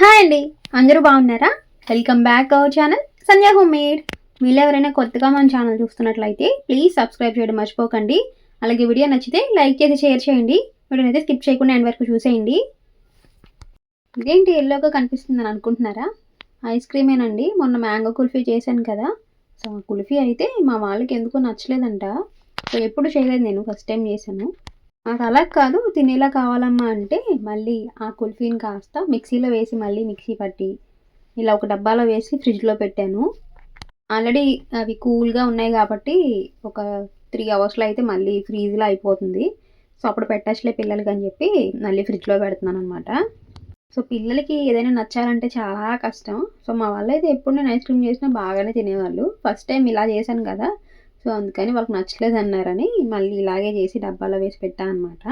Hi అండి. అందరూ బాగున్నారా? Welcome back our channel Sanjay home made మీరు ఎవరైనా కొత్తగా మన ఛానల్ చూస్తున్నట్లయితే ప్లీజ్ సబ్స్క్రైబ్ చేయడం మర్చిపోకండి. అలాగే వీడియో నచ్చితే లైక్ చేసి షేర్ చేయండి. వీడియోని అయితే స్కిప్ చేయకుండా ఎండ్ వరకు చూసేయండి. ఇదేంటి ఎల్లోగా కనిపిస్తుందని అనుకుంటున్నారా? ఐస్ క్రీమేనండి మొన్న మ్యాంగో కుల్ఫీ చేశాను కదా. సో కుల్ఫీ అయితే మా వాళ్ళకి ఎందుకో నచ్చలేదంట. సో ఎప్పుడు చేయలేదు నేను ఫస్ట్ టైం చేశాను. నాకు అలా కాదు తినేలా కావాలమ్మా అంటే మళ్ళీ ఆ కుల్ఫీని కాస్త మిక్సీలో వేసి మళ్ళీ మిక్సీ పట్టి ఇలా ఒక డబ్బాలో వేసి ఫ్రిడ్జ్లో పెట్టాను. ఆల్రెడీ అవి కూల్గా ఉన్నాయి కాబట్టి ఒక త్రీ అవర్స్లో అయితే మళ్ళీ ఫ్రీజ్లో అయిపోతుంది. సో అప్పుడు పెట్టచ్చులే పిల్లలకి అని చెప్పి మళ్ళీ ఫ్రిడ్జ్లో పెడుతున్నాను అనమాట సో పిల్లలకి ఏదైనా నచ్చాలంటే చాలా కష్టం. సో మా వాళ్ళు అయితే ఎప్పుడు నేను ఐస్ క్రీమ్ చేసినా బాగానే తినేవాళ్ళు. ఫస్ట్ టైం ఇలా చేశాను కదా సో అందుకని వాళ్ళకి నచ్చలేదు అన్నారని మళ్ళీ ఇలాగే చేసి డబ్బాలో వేసి పెట్టా అనమాట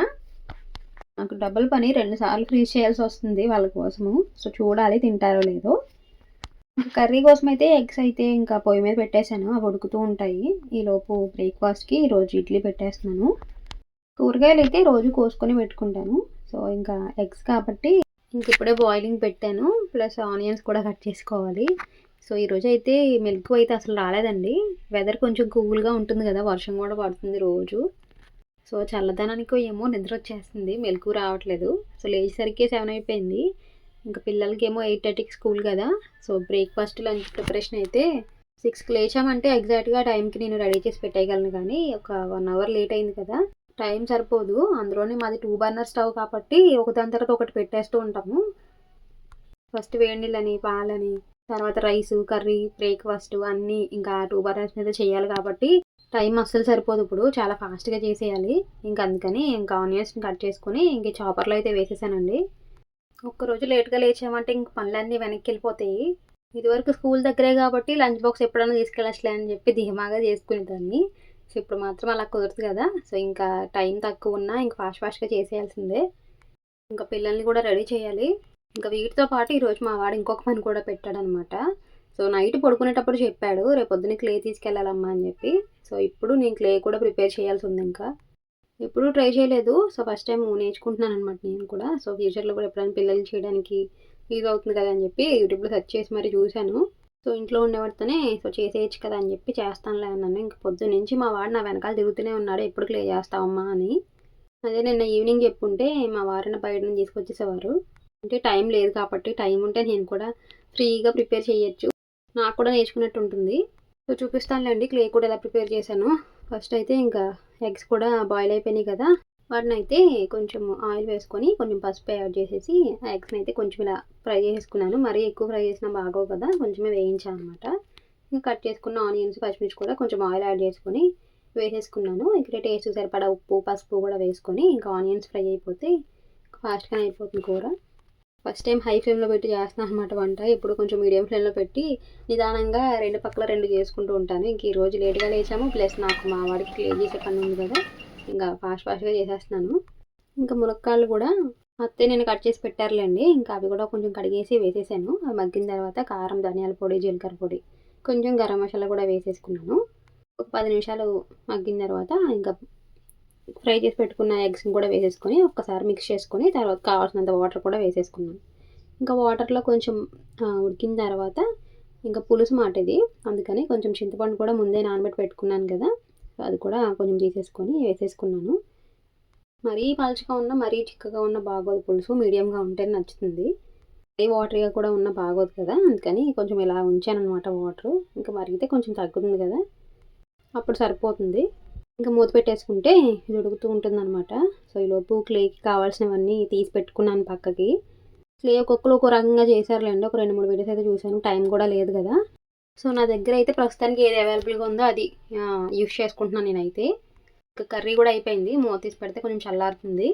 నాకు డబ్బుల పని రెండు సార్లు ఫ్రీజ్ చేయాల్సి వస్తుంది వాళ్ళ కోసము. సో చూడాలి తింటారో లేదో. కర్రీ కోసం అయితే ఎగ్స్ అయితే ఇంకా పొయ్యి మీద పెట్టేశాను. అవి ఉడుకుతూ ఉంటాయి. ఈలోపు బ్రేక్ఫాస్ట్కి ఈరోజు ఇడ్లీ పెట్టేస్తున్నాను. కూరగాయలు అయితే రోజు కోసుకొని పెట్టుకుంటాను. సో ఇంకా ఎగ్స్ కాబట్టి ఇంక ఇప్పుడే బాయిలింగ్ పెట్టాను. ప్లస్ ఆనియన్స్ కూడా కట్ చేసుకోవాలి. సో ఈరోజు అయితే మెలకు అయితే అసలు రాలేదండి. వెదర్ కొంచెం కూల్గా ఉంటుంది కదా వర్షం కూడా పడుతుంది రోజు. సో చల్లదనానికి ఏమో నిద్ర వచ్చేస్తుంది మెలకు రావట్లేదు. సో లేచేసరికి సెవెన్ అయిపోయింది. ఇంకా పిల్లలకి ఏమో ఎయిట్ థర్టీకి స్కూల్ కదా సో బ్రేక్ఫాస్ట్ లంచ్ ప్రిపరేషన్ అయితే సిక్స్కి లేచామంటే ఎగ్జాక్ట్గా టైంకి నేను రెడీ చేసి పెట్టేయగలను కానీ ఒక వన్ అవర్ లేట్ అయింది కదా. టైం సరిపోదు అందులోనే మాది టూ బర్నర్ స్టవ్ కాబట్టి ఒకదాని తర్వాత ఒకటి పెట్టేస్తూ ఉంటాము. ఫస్ట్ వేడి నీళ్ళని పాలని తర్వాత రైస్ కర్రీ బ్రేక్ఫాస్ట్ అన్నీ ఇంకా టూ బర్నర్స్ మీద చేయాలి కాబట్టి టైం అస్సలు సరిపోదు ఇప్పుడు. చాలా ఫాస్ట్గా చేసేయాలి. ఇంకా అందుకని ఇంకా ఆనియన్స్ని కట్ చేసుకొని ఇంక చాపర్లో అయితే వేసేసానండి. ఒక్కరోజు లేట్గా లేచామంటే ఇంక పనులన్నీ వెనక్కి వెళ్ళిపోతాయి. ఇదివరకు స్కూల్ దగ్గరే కాబట్టి లంచ్ బాక్స్ ఎప్పుడైనా తీసుకెళ్ళచ్చులే అని చెప్పి ధీమాగా చేసుకునేదాన్ని. సో ఇప్పుడు మాత్రం అలా కుదరదు కదా. సో ఇంకా టైం తక్కువ ఉన్నా ఇంకా ఫాస్ట్ ఫాస్ట్గా చేసేయాల్సిందే. ఇంకా పిల్లల్ని కూడా రెడీ చేయాలి. ఇంకా వీటితో పాటు ఈరోజు మా వాడు ఇంకొక పని కూడా పెట్టాడనమాట. సో నైట్ పడుకునేటప్పుడు చెప్పాడు రేపు పొద్దున క్లే తీసుకెళ్ళాలమ్మా అని చెప్పి. సో ఇప్పుడు నేను క్లే కూడా ప్రిపేర్ చేయాల్సి ఉంది ఇంకా. ఎప్పుడూ ట్రై చేయలేదు. సో ఫస్ట్ టైం నేర్చుకుంటున్నాను అనమాట నేను కూడా. సో ఫ్యూచర్లో కూడా ఎప్పుడైనా పిల్లలు చేయడానికి యూజ్ అవుతుంది కదా అని చెప్పి యూట్యూబ్లో సెర్చ్ చేసి మరి చూశాను. సో ఇంట్లో ఉండేవాడితోనే సో చేసేయచ్చు కదా అని చెప్పి చేస్తానులే అన్నాను. ఇంక పొద్దున్న నుంచి మా వాడు నా వెనకాల తిరుగుతూనే ఉన్నాడు. ఎప్పుడు క్లే చేస్తావమ్మా అని. అదే నిన్న ఈవినింగ్ చెప్పుంటే మా వారిని బయట నుంచి తీసుకొచ్చేసేవారు. అంటే టైం లేదు కాబట్టి టైం ఉంటే నేను కూడా ఫ్రీగా ప్రిపేర్ చేయొచ్చు. నాకు కూడా నేర్చుకున్నట్టు ఉంటుంది. సో చూపిస్తానులేండి. క్లే కూడా ఎలా ప్రిపేర్ చేశాను. ఫస్ట్ అయితే ఇంకా ఎగ్స్ కూడా బాయిల్ అయిపోయినాయి కదా. వాటిని అయితే కొంచెం ఆయిల్ వేసుకొని కొంచెం పసుపు యాడ్ చేసేసి ఆ ఎగ్స్ని అయితే కొంచెం ఇలా ఫ్రై చేసుకున్నాను. మరీ ఎక్కువ ఫ్రై చేసినా బాగోవు కదా. కొంచెమే వేయించాను అనమాట ఇంకా కట్ చేసుకున్న ఆనియన్స్ పచ్చిమిర్చి కూడా కొంచెం ఆయిల్ యాడ్ చేసుకొని వేసేసుకున్నాను. ఇక్కడ టేస్ట్ సరిపడా ఉప్పు పసుపు కూడా వేసుకొని ఇంకా ఆనియన్స్ ఫ్రై అయిపోతే ఫాస్ట్గానే అయిపోతుంది కూర. ఫస్ట్ టైం హై ఫ్లేమ్లో పెట్టి చేస్తున్నాను అనమాట వంట. ఇప్పుడు కొంచెం మీడియం ఫ్లేమ్లో పెట్టి నిదానంగా రెండు పక్కల రెండు చేసుకుంటూ ఉంటాను. ఇంక ఈరోజు లేట్గా లేచాము. ప్లస్ నాకు మా వాడికి క్లియర్ చేసే పని ఉంది కదా ఇంకా ఫాస్ట్ ఫాస్ట్గా చేసేస్తున్నాను. ఇంకా ములక్కాళ్ళు కూడా అత్తే నేను కట్ చేసి పెట్టారులేండి. ఇంకా అవి కూడా కొంచెం కడిగేసి వేసేసాను. అవి మగ్గిన తర్వాత కారం ధనియాల పొడి జీలకర్ర పొడి కొంచెం గరం మసాలా కూడా వేసేసుకున్నాను. ఒక పది నిమిషాలు మగ్గిన తర్వాత ఇంకా ఫ్రై చేసి పెట్టుకున్న ఎగ్స్ని కూడా వేసేసుకొని ఒక్కసారి మిక్స్ చేసుకొని తర్వాత కావాల్సినంత వాటర్ కూడా వేసేసుకున్నాను ఇంకా వాటర్లో కొంచెం ఉడికిన తర్వాత ఇంకా పులుసు మాట ఇది అందుకని కొంచెం చింతపండు కూడా ముందే నానబెట్టి పెట్టుకున్నాను కదా అది కూడా కొంచెం తీసేసుకొని వేసేసుకున్నాను. మరీ పలుచగా ఉన్న మరీ చిక్కగా ఉన్న బాగోదు. పులుసు మీడియంగా ఉంటే నచ్చుతుంది. మరీ వాటర్గా కూడా ఉన్న బాగోదు కదా అందుకని కొంచెం ఇలా ఉంచాను అనమాట వాటర్ ఇంకా మరిగితే కొంచెం తగ్గుతుంది కదా. అప్పుడు సరిపోతుంది. ఇంకా మూత పెట్టేసుకుంటే ఇది ఉడుకుతూ ఉంటుంది అనమాట సో ఈలోపు క్లేకి కావాల్సినవన్నీ తీసి పెట్టుకున్నాను పక్కకి. క్లే ఒక్కొక్కరు ఒక రకంగా చేశారులేండి. ఒక రెండు మూడు వీడియోస్ అయితే చూశాను. టైం కూడా లేదు కదా. సో నా దగ్గర అయితే ప్రస్తుతానికి ఏది అవైలబుల్గా ఉందో అది యూస్ చేసుకుంటున్నాను నేనైతే. ఇంకా కర్రీ కూడా అయిపోయింది. మూత తీసి పెడితే కొంచెం చల్లారుతుంది.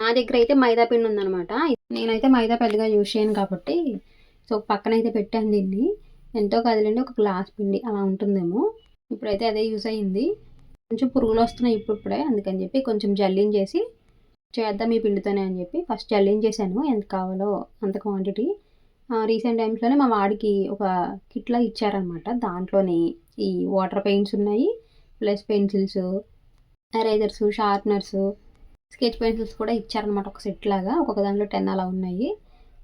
నా దగ్గర అయితే మైదా పిండి ఉందనమాట నేనైతే మైదా పెద్దగా యూస్ చేయను కాబట్టి సో పక్కన అయితే పెట్టాను దీన్ని. ఎంతో కదిలండి ఒక గ్లాస్ పిండి అలా ఉంటుందేమో. ఇప్పుడైతే అదే యూస్ అయ్యింది కొంచెం పురుగులు వస్తున్నాయి ఇప్పుడిప్పుడే అందుకని చెప్పి కొంచెం జల్లిం చేసి చేద్దాం ఈ పిండితోనే అని చెప్పి. ఫస్ట్ జల్లింగ్ చేశాను ఎంత కావాలో అంత క్వాంటిటీ రీసెంట్ టైమ్స్లోనే మా వాడికి ఒక కిట్లా ఇచ్చారనమాట. దాంట్లోనే ఈ వాటర్ పెయింట్స్ ఉన్నాయి plus pencils erasers sharpeners sketch pencils కూడా ఇచ్చారనమాట ఒక సెట్ లాగా. ఒక్కొక్క దాంట్లో టెన్ అలా ఉన్నాయి.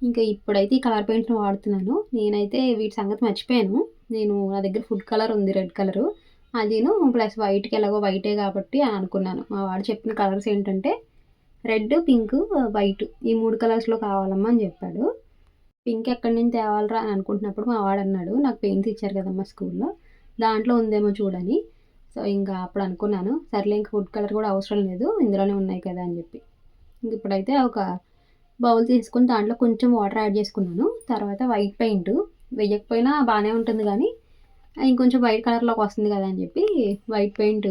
ఇంకా ఇప్పుడైతే ఈ కలర్ పెయింట్ని వాడుతున్నాను. నేనైతే వీటి సంగతి మర్చిపోయాను. నేను నా దగ్గర ఫుడ్ కలర్ ఉంది రెడ్ కలరు అదిను ప్లస్ వైట్కి ఎలాగో వైటే కాబట్టి అని అనుకున్నాను. మా వాడు చెప్పిన కలర్స్ ఏంటంటే రెడ్ పింక్ వైట్ ఈ మూడు కలర్స్లో కావాలమ్మా అని చెప్పాడు. పింక్ ఎక్కడి నుంచి తేవాలరా అని అనుకుంటున్నప్పుడు మా వాడు అన్నాడు నాకు పెయింట్స్ ఇచ్చారు కదమ్మా స్కూల్లో దాంట్లో ఉందేమో చూడని. సో ఇంకా అప్పుడు అనుకున్నాను సర్లే ఇంకా ఫుడ్ కలర్ కూడా అవసరం లేదు ఇందులోనే ఉన్నాయి కదా అని చెప్పి. ఇంక ఇప్పుడైతే ఒక బౌల్ తీసుకుని దాంట్లో కొంచెం వాటర్ యాడ్ చేసుకున్నాను. తర్వాత వైట్ పెయింట్ వేయకపోయినా బాగానే ఉంటుంది కానీ ఇంకొంచెం వైట్ కలర్లోకి వస్తుంది కదా అని చెప్పి వైట్ పెయింట్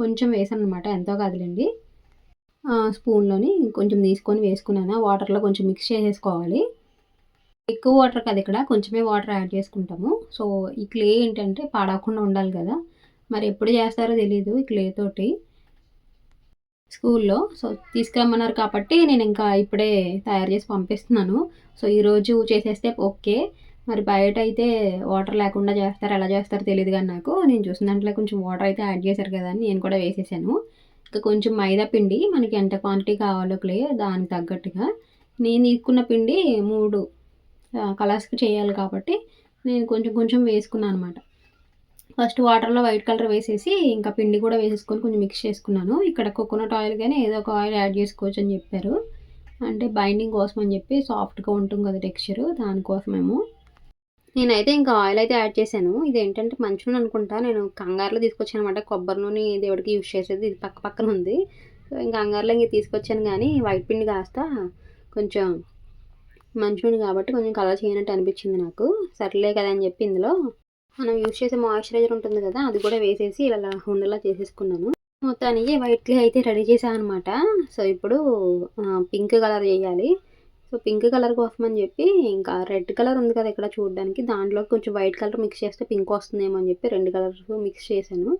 కొంచెం వేసాను అనమాట ఎంతో కాదులేండి. స్పూన్లోని కొంచెం తీసుకొని వేసుకున్నాను. వాటర్లో కొంచెం మిక్స్ చేసేసుకోవాలి. ఎక్కువ వాటర్ కదా ఇక్కడ కొంచెమే వాటర్ యాడ్ చేసుకుంటాము. సో ఈ క్లే ఏంటంటే పాడకుండా ఉండాలి కదా. మరి ఎప్పుడు చేస్తారో తెలియదు ఈ క్లే తోటి. స్కూల్లో సో తీసుకురమ్మన్నారు కాబట్టి నేను ఇంకా ఇప్పుడే తయారు చేసి పంపిస్తున్నాను. సో ఈరోజు చేసేస్తే ఓకే మరి బయట అయితే వాటర్ లేకుండా చేస్తారు ఎలా చేస్తారో తెలియదు కానీ నాకు. నేను చూసిన దాంట్లో కొంచెం వాటర్ అయితే యాడ్ చేశారు కదా అని నేను కూడా వేసేసాను. ఇంకా కొంచెం మైదా పిండి మనకి ఎంత క్వాంటిటీ కావాలో క్లే దానికి తగ్గట్టుగా. నేను తీసుకున్న పిండి మూడు కలర్స్కి చేయాలి కాబట్టి నేను కొంచెం కొంచెం వేసుకున్నాను అనమాట ఫస్ట్ వాటర్లో వైట్ కలర్ వేసేసి ఇంకా పిండి కూడా వేసేసుకొని కొంచెం మిక్స్ చేసుకున్నాను. ఇక్కడ కోకోనట్ ఆయిల్ కానీ ఏదో ఒక ఆయిల్ యాడ్ చేసుకోవచ్చు అని చెప్పారు. అంటే బైండింగ్ కోసం అని చెప్పి సాఫ్ట్గా ఉంటుంది కదా టెక్స్చరు దానికోసమేమో. నేనైతే ఇంకా ఆయిల్ అయితే యాడ్ చేశాను. ఇది ఏంటంటే మంచి నూనె అనుకుంటా. నేను కంగారులో తీసుకొచ్చాను అనమాట కొబ్బరి నూనె దేవుడికి యూజ్ చేసేది. ఇది పక్క పక్కన ఉంది. సో ఇంకా కంగారులో ఇంక తీసుకొచ్చాను కానీ వైట్ పిండి కాస్త కొంచెం మంచి నూనె కాబట్టి కొంచెం కలర్ చేయనట్టు అనిపించింది నాకు. సర్లే కదా అని చెప్పి ఇందులో మనం యూజ్ చేసే మాయిశ్చరైజర్ ఉంటుంది కదా అది కూడా వేసేసి ఇలా ఉండలా చేసేసుకున్నాను. మొత్తానికి వైట్లీ అయితే రెడీ చేశాను అనమాట సో ఇప్పుడు పింక్ కలర్ చేయాలి సో పింక్ కలర్ కోసం అని చెప్పి ఇంకా రెడ్ కలర్ ఉంది కదా ఇక్కడ చూడడానికి. దాంట్లో కొంచెం వైట్ కలర్ మిక్స్ చేస్తే పింక్ వస్తుందేమో అని చెప్పి రెండు కలర్స్ మిక్స్ చేశాను.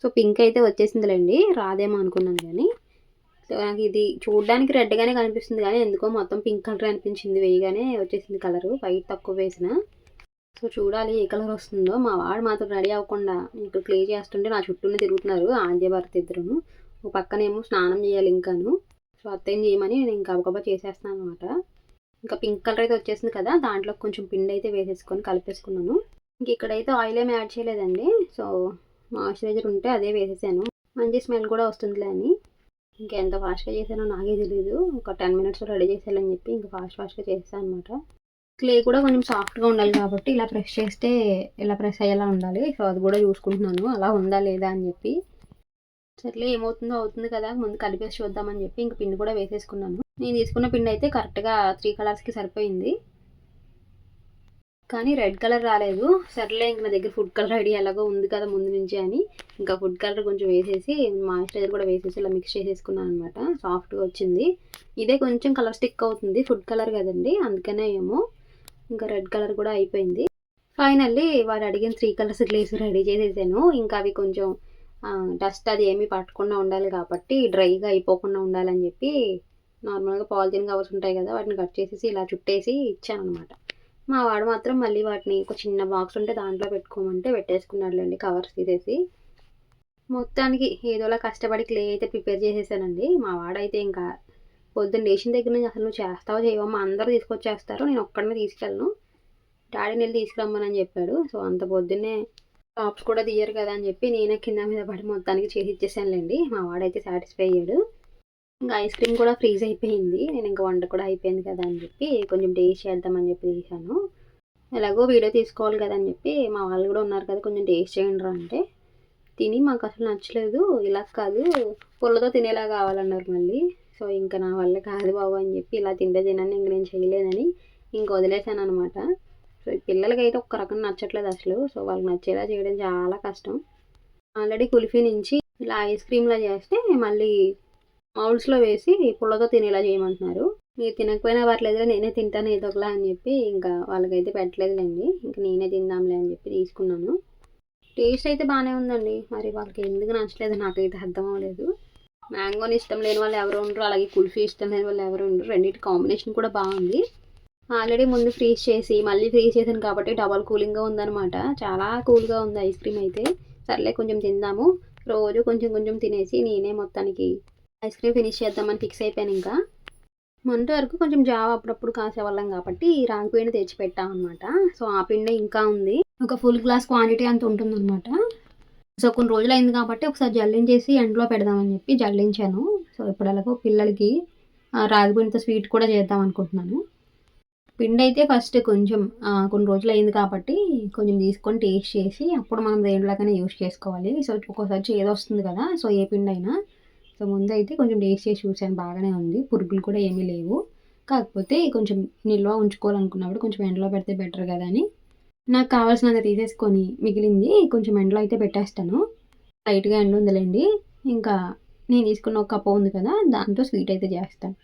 సో పింక్ అయితే వచ్చేసిందిలేండి. రాదేమో అనుకున్నాను కానీ. సో నాకు ఇది చూడడానికి రెడ్గానే కనిపిస్తుంది కానీ ఎందుకో మొత్తం పింక్ కలర్ అనిపించింది. వేయగానే వచ్చేసింది కలర్. వైట్ తక్కువ వేసిన. సో చూడాలి ఏ కలర్ వస్తుందో. మా వాడు మాత్రం రెడీ అవ్వకుండా ఇంకా క్లే చేస్తుంటే నా చుట్టూనే తిరుగుతున్నారు. ఆంజే భారత్ ఇద్దరును ఒక పక్కనేమో స్నానం చేయాలి ఇంకాను. సో అత్తేం చేయమని నేను ఇంకా గబగబా చేసేస్తాను అనమాట ఇంకా పింక్ కలర్ అయితే వచ్చేసింది కదా దాంట్లో కొంచెం పిండి అయితే వేసేసుకొని కలిపేసుకున్నాను. ఇంక ఇక్కడైతే ఆయిల్ ఏమి యాడ్ చేయలేదండి. సో మాయిశ్చరైజర్ ఉంటే అదే వేసేసాను. మంచి స్మెల్ కూడా వస్తుందిలే అని. ఇంకెంత ఫాస్ట్గా చేశానో నాకే తెలియదు ఒక టెన్ మినిట్స్లో రెడీ చేసేయాలని చెప్పి ఇంకా ఫాస్ట్ ఫాస్ట్గా చేస్తాను అనమాట క్లే కూడా కొంచెం సాఫ్ట్గా ఉండాలి కాబట్టి ఇలా ప్రెస్ చేస్తే ఇలా ప్రెస్ అయ్యేలా ఉండాలి. సో అది కూడా చూసుకుంటున్నాను. అలా ఉందా లేదా అని చెప్పి. సర్లే ఏమవుతుందో అవుతుంది కదా ముందు కలిపేసి చూద్దామని చెప్పి ఇంక పిండి కూడా వేసేసుకున్నాను. నేను తీసుకున్న పిండి అయితే కరెక్ట్గా త్రీ కలర్స్కి సరిపోయింది. కానీ రెడ్ కలర్ రాలేదు. సర్లే ఇంక నా దగ్గర ఫుడ్ కలర్ ఐడి ఎలాగో ఉంది కదా ముందు నుంచి అని ఇంకా ఫుడ్ కలర్ కొంచెం వేసేసి మాయిశ్చరైజర్ కూడా వేసేసి ఇలా మిక్స్ చేసేసుకున్నాను అనమాట సాఫ్ట్గా వచ్చింది. ఇదే కొంచెం కలర్ స్టిక్ అవుతుంది. ఫుడ్ కలర్ కదండి అందుకనే ఏమో ఇంకా రెడ్ కలర్ కూడా అయిపోయింది. ఫైనల్లీ వాడు అడిగిన త్రీ కలర్స్ గ్లేస్ రెడీ చేసేసాను. ఇంకా అవి కొంచెం డస్ట్ అది ఏమీ పట్టకుండా ఉండాలి కాబట్టి డ్రైగా అయిపోకుండా ఉండాలని చెప్పి నార్మల్గా పాలిథిన్ కవర్స్ ఉంటాయి కదా వాటిని కట్ చేసేసి ఇలా చుట్టేసి ఇచ్చాను అనమాట మా వాడు మాత్రం మళ్ళీ వాటిని ఒక చిన్న బాక్స్ ఉంటే దాంట్లో పెట్టుకోమంటే పెట్టేసుకున్నాడులేండి కవర్స్ తీసేసి. మొత్తానికి ఏదోలా కష్టపడి క్లే అయితే ప్రిపేర్ చేసేసానండి. మా వాడైతే ఇంకా పొద్దున్న లేచిన దగ్గర నుంచి అసలు నువ్వు చేస్తావో చేయవమ్మా అందరూ తీసుకొచ్చేస్తారు నేను ఒక్కడనే తీసుకెళ్ళను. డాడీని వెళ్ళి తీసుకురమ్మని చెప్పాడు. సో అంత పొద్దున్నే టాప్స్ కూడా తీయరు కదా అని చెప్పి నేనే కింద మీద పడి మొత్తానికి చేసి ఇచ్చేసానులేండి మా వాడైతే సాటిస్ఫై అయ్యాడు. ఇంకా ఐస్ క్రీమ్ కూడా ఫ్రీజ్ అయిపోయింది. నేను ఇంకా వంట కూడా అయిపోయింది కదా అని చెప్పి కొంచెం టేస్ట్ చేద్దామని చెప్పి తీసాను ఎలాగో వీడియో తీసుకోవాలి కదా అని చెప్పి మా వాళ్ళు కూడా ఉన్నారు కదా కొంచెం టేస్ట్ చేయండి అంటే. తిని మాకు అసలు నచ్చలేదు. ఇలా కాదు పుల్లతో తినేలా కావాలన్నారు మళ్ళీ. సో ఇంకా నా వల్ల కాదు బాబు అని చెప్పి ఇలా తింటే తినని ఇంక నేను చేయలేదని ఇంక వదిలేసాను అనమాట సో పిల్లలకి అయితే ఒక్క రకం నచ్చట్లేదు అసలు. సో వాళ్ళకి నచ్చేలా చేయడం చాలా కష్టం. ఆల్రెడీ కుల్ఫీ నుంచి ఇలా ఐస్ క్రీమ్లా చేస్తే మళ్ళీ మౌల్స్లో వేసి పుల్లతో తినేలా చేయమంటున్నారు. మీరు తినకపోయినా పర్లేదు నేనే తింటాను ఏదో ఒకలా అని చెప్పి ఇంకా వాళ్ళకైతే పెట్టలేదులేండి. ఇంకా నేనే తిందాంలే అని చెప్పి తీసుకున్నాను. టేస్ట్ అయితే బాగానే ఉందండి. మరి వాళ్ళకి ఎందుకు నచ్చలేదు నాకైతే అర్థం అవ్వలేదు. మ్యాంగోని ఇష్టం లేని వాళ్ళు ఎవరు ఉండరు అలాగే కుల్ఫీ ఇష్టం లేని వాళ్ళు ఎవరు ఉండరు. రెండింటి కాంబినేషన్ కూడా బాగుంది. ఆల్రెడీ ముందు ఫ్రీజ్ చేసి మళ్ళీ ఫ్రీజ్ చేశాను కాబట్టి డబల్ కూలింగ్గా ఉందనమాట చాలా కూల్గా ఉంది ఐస్ క్రీమ్ అయితే. సర్లే కొంచెం తిందాము. రోజు కొంచెం కొంచెం తినేసి నేనే మొత్తానికి ఐస్ క్రీమ్ ఫినిష్ చేద్దామని ఫిక్స్ అయిపోయాను ఇంకా. మొన్నటి వరకు కొంచెం జావ అప్పుడప్పుడు కాసేవాళ్ళం కాబట్టి రాగి పిండి తెచ్చి అనమాట సో ఆ పిండి ఇంకా ఉంది. ఒక ఫుల్ గ్లాస్ క్వాంటిటీ అంత ఉంటుందన్నమాట. సో కొన్ని రోజులు అయింది కాబట్టి ఒకసారి జల్లించేసి ఎండలో పెడదామని చెప్పి జల్లించాను. సో ఇప్పుడు అలాగో పిల్లలకి ఆ, రాగి పిండితో స్వీట్ కూడా చేద్దాం అనుకుంటున్నాను. పిండి అయితే ఫస్ట్ కొంచెం కొన్ని రోజులు అయింది కాబట్టి కొంచెం తీసుకొని టేస్ట్ చేసి అప్పుడు మనం దేంట్లోకైనా యూస్ చేసుకోవాలి. సో ఒక్కోసారి చేదు వస్తుంది కదా సో ఏ పిండి అయినా సో ముందు అయితే కొంచెం టేస్ట్ చేసి చూసాను బాగానే ఉంది. పురుగులు కూడా ఏమీ లేవు. కాకపోతే కొంచెం నిల్వ ఉంచుకోవాలనుకున్నప్పుడు కొంచెం ఎండలో పెడితే బెటర్ కదా అని. నాకు కావాల్సినంత తీసేసుకొని మిగిలింది కొంచెం ఎండలో అయితే పెట్టేస్తాను. లైట్గా ఎండ ఉందిలేండి ఇంకా నేను తీసుకున్న ఒక కప్పు ఉంది కదా దాంతో స్వీట్ అయితే చేస్తాను.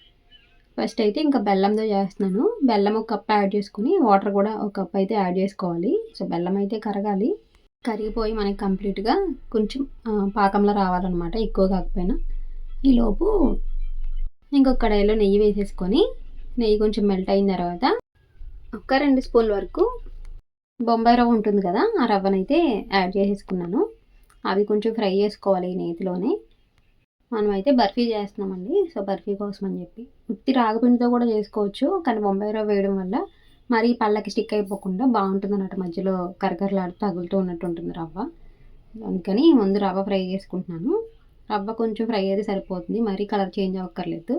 ఫస్ట్ అయితే ఇంకా బెల్లంతో చేస్తున్నాను. బెల్లం ఒక కప్ యాడ్ చేసుకుని వాటర్ కూడా ఒక కప్ అయితే యాడ్ చేసుకోవాలి. సో బెల్లం అయితే కరగాలి. కరిగిపోయి మనకి కంప్లీట్గా కొంచెం పాకంలో రావాలన్నమాట. ఎక్కువ కాకపోయినా. ఈలోపు ఇంకొక కడాయిలో నెయ్యి వేసేసుకొని నెయ్యి కొంచెం మెల్ట్ అయిన తర్వాత ఒక రెండు స్పూన్ల వరకు బొంబాయి రవ్వ ఉంటుంది కదా ఆ రవ్వనైతే యాడ్ చేసేసుకున్నాను. అవి కొంచెం ఫ్రై చేసుకోవాలి ఈ నేతిలోనే. మనమైతే బర్ఫీ చేస్తున్నామండి. సో బర్ఫీ కోసం అని చెప్పి. ఉత్తి రాగిపిండితో కూడా చేసుకోవచ్చు. కానీ బొంబాయి రవ్వ వేయడం వల్ల మరీ పళ్ళకి స్టిక్ అయిపోకుండా బాగుంటుంది అన్నట్టు మధ్యలో కరకరలాడుతూ తగులుతూ ఉన్నట్టు ఉంటుంది రవ్వ. అందుకని ముందు రవ్వ ఫ్రై చేసుకుంటున్నాను. రవ్వ కొంచెం ఫ్రై అయితే సరిపోతుంది. మరీ కలర్ చేంజ్ అవ్వక్కర్లేదు.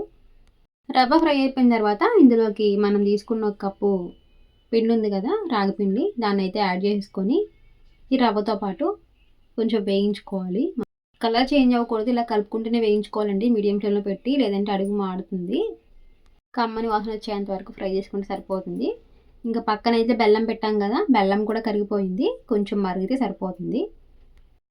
రవ్వ ఫ్రై అయిపోయిన తర్వాత ఇందులోకి మనం తీసుకున్న ఒక కప్పు పిండి ఉంది కదా రాగిపిండి. దాన్ని అయితే యాడ్ చేసుకొని ఈ రవ్వతో పాటు కొంచెం వేయించుకోవాలి. కలర్ చేంజ్ అవ్వకూడదు ఇలా కలుపుకుంటూనే వేయించుకోవాలండి. మీడియం ఫ్లేమ్లో పెట్టి లేదంటే అడుగు మాడుతుంది. కమ్మని వాసన వచ్చేంత వరకు ఫ్రై చేసుకుంటే సరిపోతుంది. ఇంకా పక్కన అయితే బెల్లం పెట్టాం కదా బెల్లం కూడా కరిగిపోయింది. కొంచెం మరిగితే సరిపోతుంది.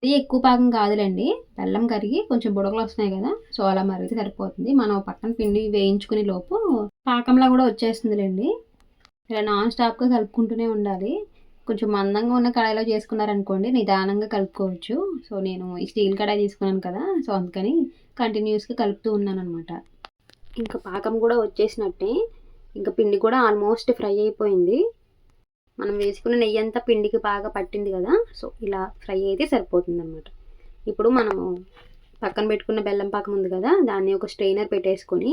ఇది ఎక్కువ పాకం కాదులేండి. బెల్లం కరిగి కొంచెం బుడగలు వస్తున్నాయి కదా సో అలా మరిగితే సరిపోతుంది. మనం పక్కన పిండి వేయించుకునే లోపు పాకంలా కూడా వచ్చేస్తుందిలేండి. ఇలా నాన్ స్టాప్గా కలుపుకుంటూనే ఉండాలి. కొంచెం మందంగా ఉన్న కడాయిలో చేసుకున్నారనుకోండి నిదానంగా కలుపుకోవచ్చు. సో నేను ఈ స్టీల్ కడాయి తీసుకున్నాను కదా సో అందుకని కంటిన్యూస్గా కలుపుతూ ఉన్నాను అనమాట ఇంకా పాకం కూడా వచ్చేసినట్టే. ఇంకా పిండి కూడా ఆల్మోస్ట్ ఫ్రై అయిపోయింది. మనం వేసుకున్న నెయ్యి అంతా పిండికి బాగా పట్టింది కదా సో ఇలా ఫ్రై అయితే సరిపోతుంది అనమాట ఇప్పుడు మనము పక్కన పెట్టుకున్న బెల్లం పాకం ఉంది కదా దాన్ని ఒక స్ట్రైనర్ పెట్టేసుకొని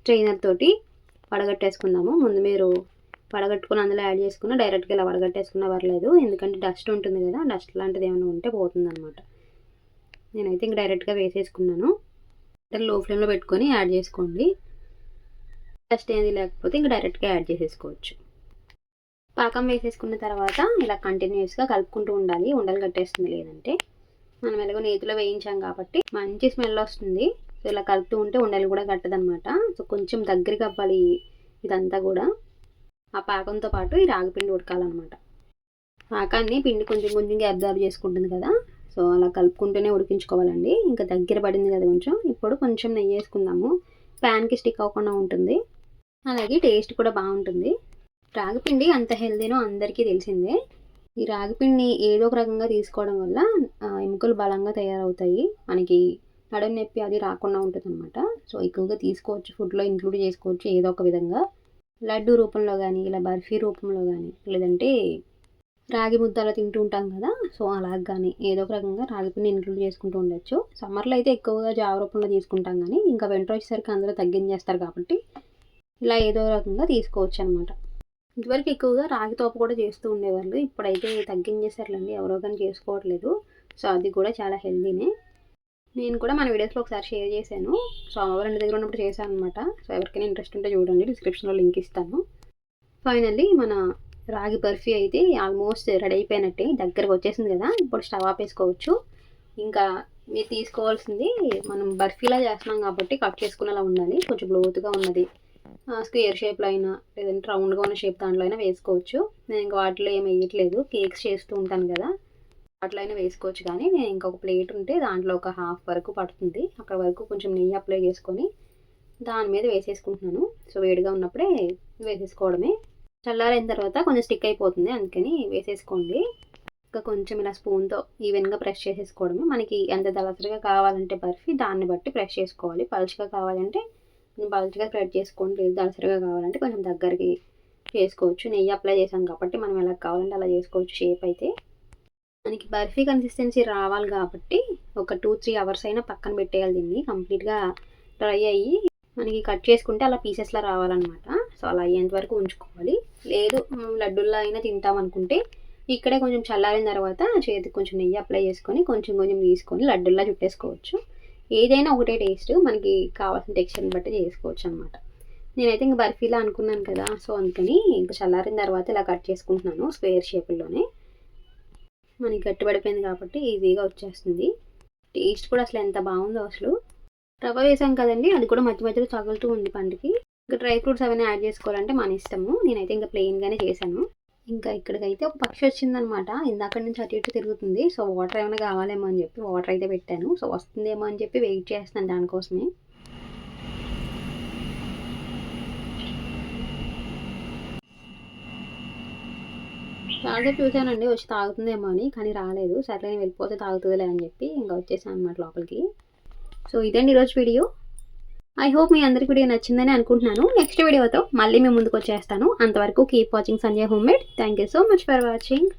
స్ట్రైనర్ తోటి వడగట్టేసుకుందాము. ముందు మీరు పడగట్టుకుని అందులో యాడ్ చేసుకున్న డైరెక్ట్గా ఇలా వడగట్టేసుకున్నా పర్లేదు. ఎందుకంటే డస్ట్ ఉంటుంది కదా డస్ట్ లాంటిది ఏమైనా ఉంటే పోతుంది అనమాట నేనైతే ఇంక డైరెక్ట్గా వేసేసుకున్నాను. లో ఫ్లేమ్లో పెట్టుకొని యాడ్ చేసుకోండి. డస్ట్ ఏది లేకపోతే ఇంక డైరెక్ట్గా యాడ్ చేసేసుకోవచ్చు. పాకం వేసేసుకున్న తర్వాత ఇలా కంటిన్యూస్గా కలుపుకుంటూ ఉండాలి. ఉండలు కట్టేస్తుంది లేదంటే. మనం ఎలాగో నేతిలో వేయించాం కాబట్టి మంచి స్మెల్ వస్తుంది. సో ఇలా కలుపుతూ ఉంటే ఉండలు కూడా కట్టదనమాట సో కొంచెం దగ్గరికి అవ్వాలి ఇదంతా కూడా. ఆ పాకంతో పాటు ఈ రాగిపిండి ఉడకాలన్నమాట. పాకాన్ని పిండి కొంచెం కొంచెంగా అబ్జర్వ్ చేసుకుంటుంది కదా సో అలా కలుపుకుంటూనే ఉడికించుకోవాలండి. ఇంకా దగ్గర పడింది కదా కొంచెం ఇప్పుడు కొంచెం నెయ్యి వేసుకుందాము. ప్యాన్కి స్టిక్ అవ్వకుండా ఉంటుంది. అలాగే టేస్ట్ కూడా బాగుంటుంది. రాగిపిండి అంత హెల్దీనో అందరికీ తెలిసిందే. ఈ రాగిపిండిని ఏదో ఒక రకంగా తీసుకోవడం వల్ల ఎముకలు బలంగా తయారవుతాయి. మనకి నడుం నొప్పి అది రాకుండా ఉంటుంది అనమాట సో ఎక్కువగా తీసుకోవచ్చు ఫుడ్లో ఇంక్లూడ్ చేసుకోవచ్చు ఏదో ఒక విధంగా. లడ్డు రూపంలో కానీ ఇలా బర్ఫీ రూపంలో కానీ లేదంటే రాగి ముద్దలు తింటూ ఉంటాం కదా సో అలాగ కానీ ఏదో ఒక రకంగా రాగి పిండి ఇంక్లూడ్ చేసుకుంటూ ఉండొచ్చు. సమ్మర్లో అయితే ఎక్కువగా జావ రూపంలో తీసుకుంటాం కానీ ఇంకా వెంట వచ్చేసరికి అందరూ తగ్గించేస్తారు కాబట్టి ఇలా ఏదో రకంగా తీసుకోవచ్చు అనమాట ఇదివరకు ఎక్కువగా రాగి తోప కూడా చేస్తూ ఉండేవాళ్ళు ఇప్పుడైతే తగ్గించేసారులేండి ఎవరో కానీ చేసుకోవట్లేదు. సో అది కూడా చాలా హెల్దీనే నేను కూడా మన వీడియోస్లో ఒకసారి షేర్ చేశాను. సో అమ్మవారి దగ్గర ఉన్నప్పుడు చేశాను అనమాట సో ఎవరికైనా ఇంట్రెస్ట్ ఉంటే చూడండి డిస్క్రిప్షన్లో లింక్ ఇస్తాను. ఫైనల్లీ మన రాగి బర్ఫీ అయితే ఆల్మోస్ట్ రెడీ అయిపోయినట్టే దగ్గరకు వచ్చేసింది కదా ఇప్పుడు స్టవ్ ఆపేసుకోవచ్చు. ఇంకా మీరు తీసుకోవాల్సింది మనం బర్ఫీలా చేస్తున్నాం కాబట్టి కట్ చేసుకునేలా ఉండాలి కొంచెం లోతుగా ఉన్నది. స్క్వేర్ షేప్లో అయినా లేదంటే రౌండ్గా ఉన్న షేప్ దాంట్లో అయినా వేసుకోవచ్చు. నేను ఇంకా వాటిలో ఏం వేయట్లేదు కేక్స్ చేస్తూ ఉంటాను కదా. వాటిలో వేసుకోవచ్చు. కానీ నేను ఇంకొక ప్లేట్ ఉంటే దాంట్లో ఒక హాఫ్ వరకు పడుతుంది. అక్కడ వరకు కొంచెం నెయ్యి అప్లై చేసుకొని దాని మీద వేసేసుకుంటున్నాను. సో వేడిగా ఉన్నప్పుడే వేసేసుకోవడమే. చల్లారైన తర్వాత కొంచెం స్టిక్ అయిపోతుంది. అందుకని వేసేసుకోండి. ఇంకా కొంచెం ఇలా స్పూన్తో ఈవెన్గా ప్రెస్ చేసేసుకోవడమే. మనకి ఎంత దళసరిగా కావాలంటే బర్ఫీ దాన్ని బట్టి ప్రెస్ చేసుకోవాలి. పలుచగా కావాలంటే కొంచెం పలుచగా స్ప్రెడ్ చేసుకోండి. లేదు దళసరిగా కావాలంటే కొంచెం దగ్గరికి చేసుకోవచ్చు నెయ్యి అప్లై చేసాం కాబట్టి మనం ఎలా కావాలంటే అలా చేసుకోవచ్చు. షేప్ అయితే మనకి బర్ఫీ కన్సిస్టెన్సీ రావాలి కాబట్టి ఒక టూ త్రీ అవర్స్ అయినా పక్కన పెట్టేయాలి దీన్ని. కంప్లీట్గా డ్రై అయ్యి మనకి కట్ చేసుకుంటే అలా పీసెస్లా రావాలన్నమాట. సో అలా అయ్యేంత వరకు ఉంచుకోవాలి. లేదు లడ్డుల్లో అయినా తింటాం అనుకుంటే ఇక్కడే కొంచెం చల్లారిన తర్వాత చేతికి కొంచెం నెయ్యి అప్లై చేసుకొని కొంచెం కొంచెం తీసుకొని లడ్డుల్లా చుట్టేసుకోవచ్చు. ఏదైనా ఒకటే టేస్ట్ మనకి కావాల్సిన టెక్స్చర్ని బట్టి చేసుకోవచ్చు అనమాట నేనైతే ఇంక బర్ఫీలా అనుకున్నాను కదా సో అందుకని ఇంకా చల్లారిన తర్వాత ఇలా కట్ చేసుకుంటున్నాను స్క్వేర్ షేపుల్లోనే మనకి గట్టిపడిపోయింది కాబట్టి ఈజీగా వచ్చేస్తుంది. టేస్ట్ కూడా అసలు ఎంత బాగుందో అసలు. రవ్వ వేసాం కదండి అది కూడా మధ్య మధ్యలో తగులుతూ ఉంది పండుకి. ఇంకా డ్రై ఫ్రూట్స్ అవన్నీ యాడ్ చేసుకోవాలంటే మన ఇష్టము. నేనైతే ఇంకా ప్లెయిన్గానే చేశాను. ఇంకా ఇక్కడికైతే ఒక పక్షి వచ్చిందనమాట. ఇందాక నుంచి అటు ఇటు తిరుగుతుంది. సో వాటర్ ఏమైనా కావాలేమో అని చెప్పి వాటర్ అయితే పెట్టాను. సో వస్తుందేమో అని చెప్పి వెయిట్ చేస్తున్నాను దానికోసమే. చాలాసేపు చూశానండి వచ్చి తాగుతుందేమో అని కానీ రాలేదు. సరే నేను వెళ్ళిపోతే తాగుతుందిలే అని చెప్పి ఇంకా వచ్చేసాను అనమాట లోపలికి. సో ఇదండి ఈరోజు వీడియో. ఐ హోప్ మీ అందరికి వీడియో నచ్చిందని అనుకుంటున్నాను. నెక్స్ట్ వీడియోతో మళ్ళీ మేము ముందుకు వచ్చేస్తాను. అంతవరకు keep watching Sanjay home made thank you so much for watching